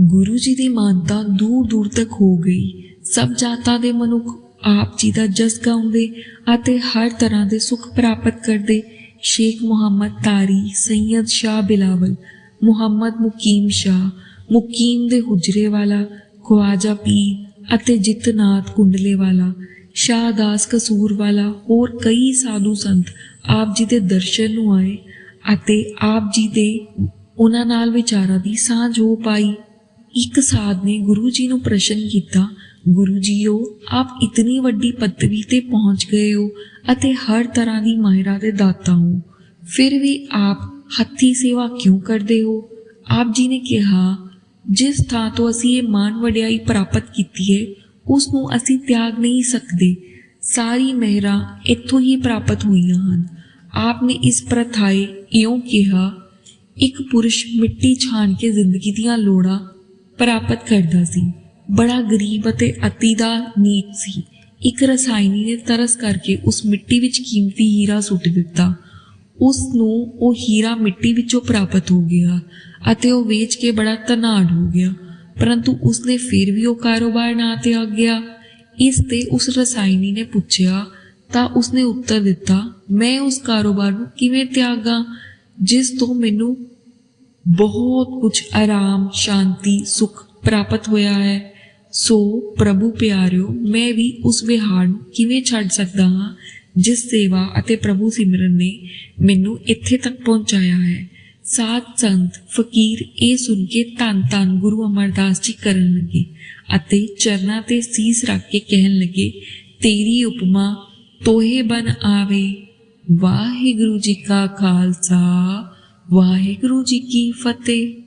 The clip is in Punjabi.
ਗੁਰੂ ਜੀ ਦੀ ਮਾਨਤਾ ਦੂਰ ਦੂਰ ਤੱਕ ਹੋ ਗਈ। ਸਭ ਜਾਤਾਂ ਦੇ ਮਨੁੱਖ ਆਪ ਜੀ ਦਾ ਜਸ ਗਾਉਂਦੇ ਅਤੇ ਹਰ ਤਰ੍ਹਾਂ ਦੇ ਸੁੱਖ ਪ੍ਰਾਪਤ ਕਰਦੇ। ਸ਼ੇਖ ਮੁਹੰਮਦ ਤਾਰੀ, ਸੈਯਦ ਸ਼ਾਹ ਬਿਲਾਵਲ, ਮੁਹੰਮਦ ਮੁਕੀਮ ਸ਼ਾਹ, ਮੁਕੀਮ ਦੇ ਹੁਜਰੇ ਵਾਲਾ ਖਵਾਜਾ ਪੀਰ ਅਤੇ ਜਿਤਨਾਥ ਕੁੰਡਲੇ ਵਾਲਾ ਸ਼ਾਹ ਦਾਸ ਕਸੂਰ ਵਾਲਾ ਹੋਰ ਕਈ ਸਾਧੂ ਸੰਤ ਆਪ ਜੀ ਦੇ ਦਰਸ਼ਨ ਨੂੰ ਆਏ ਅਤੇ ਆਪ ਜੀ ਦੇ ਉਹਨਾਂ ਨਾਲ ਵਿਚਾਰਾਂ ਦੀ ਸਾਂਝ ਹੋ ਪਾਈ। ਇੱਕ ਸਾਧ ਨੇ ਗੁਰੂ ਜੀ ਨੂੰ ਪ੍ਰਸ਼ਨ ਕੀਤਾ, ਗੁਰੂ ਜੀਓ, ਆਪ ਇਤਨੀ ਵੱਡੀ ਪਦਵੀ ਤੇ ਪਹੁੰਚ ਗਏ ਹੋ ਅਤੇ ਹਰ ਤਰ੍ਹਾਂ ਦੀ ਮਾਹਿਰਾਂ ਦੇ ਦਾਤਾ ਹੋ। ਫਿਰ ਵੀ ਆਪ ਹੱਥੀ ਸੇਵਾ ਕਿਉਂ ਕਰਦੇ ਹੋ? ਆਪ ਜੀ ਨੇ ਕਿਹਾ, ਜਿਸ ਥਾਂ ਤੋਂ ਅਸੀਂ ਇਹ ਮਾਨ ਵਡਿਆਈ ਪ੍ਰਾਪਤ ਕੀਤੀ ਹੈ, ਉਸ ਨੂੰ ਅਸੀਂ ਤਿਆਗ ਨਹੀਂ ਸਕਦੇ। ਸਾਰੀ ਮਹਿਰਾਂ ਇੱਥੋਂ ਹੀ ਪ੍ਰਾਪਤ ਹੋਈਆਂ ਹਨ। ਆਪ ਨੇ ਇਸ ਪ੍ਰਥਾਏ ਇਉਂ ਕਿਹਾ, ਇੱਕ ਪੁਰਸ਼ ਮਿੱਟੀ ਛਾਣ ਕੇ ਜ਼ਿੰਦਗੀ ਦੀਆਂ ਲੋੜਾਂ ਪ੍ਰਾਪਤ ਕਰਦਾ ਸੀ। ਬੜਾ ਗਰੀਬ ਅਤੇ ਅਤੀ ਦਾ ਨੀਚ ਸੀ। ਇੱਕ ਰਸਾਇਣੀ ਨੇ ਤਰਸ ਕਰਕੇ ਉਸ ਮਿੱਟੀ ਵਿੱਚ ਕੀਮਤੀ ਹੀਰਾ ਸੁੱਟ ਦਿੱਤਾ। ਉਸ ਨੂੰ ਉਹ ਹੀਰਾ ਮਿੱਟੀ ਵਿੱਚੋਂ ਪ੍ਰਾਪਤ ਹੋ ਗਿਆ ਅਤੇ ਉਹ ਵੇਚ ਕੇ ਬੜਾ ਧਨਾਢ ਹੋ ਗਿਆ। ਪਰੰਤੂ ਉਸਨੇ ਫਿਰ ਵੀ ਉਹ ਕਾਰੋਬਾਰ ਨਾ ਤਿਆਗ ਗਿਆ। ਇਸ ਤੇ ਉਸ ਰਸਾਇਣੀ ਨੇ ਪੁੱਛਿਆ, ਤਾਂ ਉਸਨੇ ਉੱਤਰ ਦਿੱਤਾ, ਮੈਂ ਉਸ ਕਾਰੋਬਾਰ ਨੂੰ ਕਿਵੇਂ ਤਿਆਗਾਂ, ਜਿਸ ਤੋਂ ਮੈਨੂੰ ਬਹੁਤ ਕੁਝ ਆਰਾਮ, ਸ਼ਾਂਤੀ, ਸੁਖ ਪ੍ਰਾਪਤ ਹੋਇਆ ਹੈ। ਸੋ ਪ੍ਰਭੂ ਪਿਆਰਿਓ, ਮੈਂ ਵੀ ਉਸ ਵਿਹਾਰ ਨੂੰ ਕਿਵੇਂ ਛੱਡ ਸਕਦਾ ਹਾਂ, ਜਿਸ ਸੇਵਾ ਅਤੇ ਪ੍ਰਭੂ ਸਿਮਰਨ ਨੇ ਮੈਨੂੰ ਇੱਥੇ ਤੱਕ ਪਹੁੰਚਾਇਆ ਹੈ। ਸਾਧ ਸੰਤ ਫਕੀਰ ਇਹ ਸੁਣ ਕੇ ਧੰਨ ਧੰਨ ਗੁਰੂ ਅਮਰਦਾਸ ਜੀ ਕਰਨ ਲੱਗੇ ਅਤੇ ਚਰਨਾਂ ਤੇ ਸੀਸ ਰੱਖ ਕੇ ਕਹਿਣ ਲੱਗੇ, ਤੇਰੀ ਉਪਮਾ ਤੋਹੇ ਬਨ ਆਵੇ। ਵਾਹਿਗੁਰੂ ਜੀ ਕਾ ਖਾਲਸਾ। ਵਾਹਿਗੁਰੂ ਜੀ ਕੀ ਫਤਿਹ।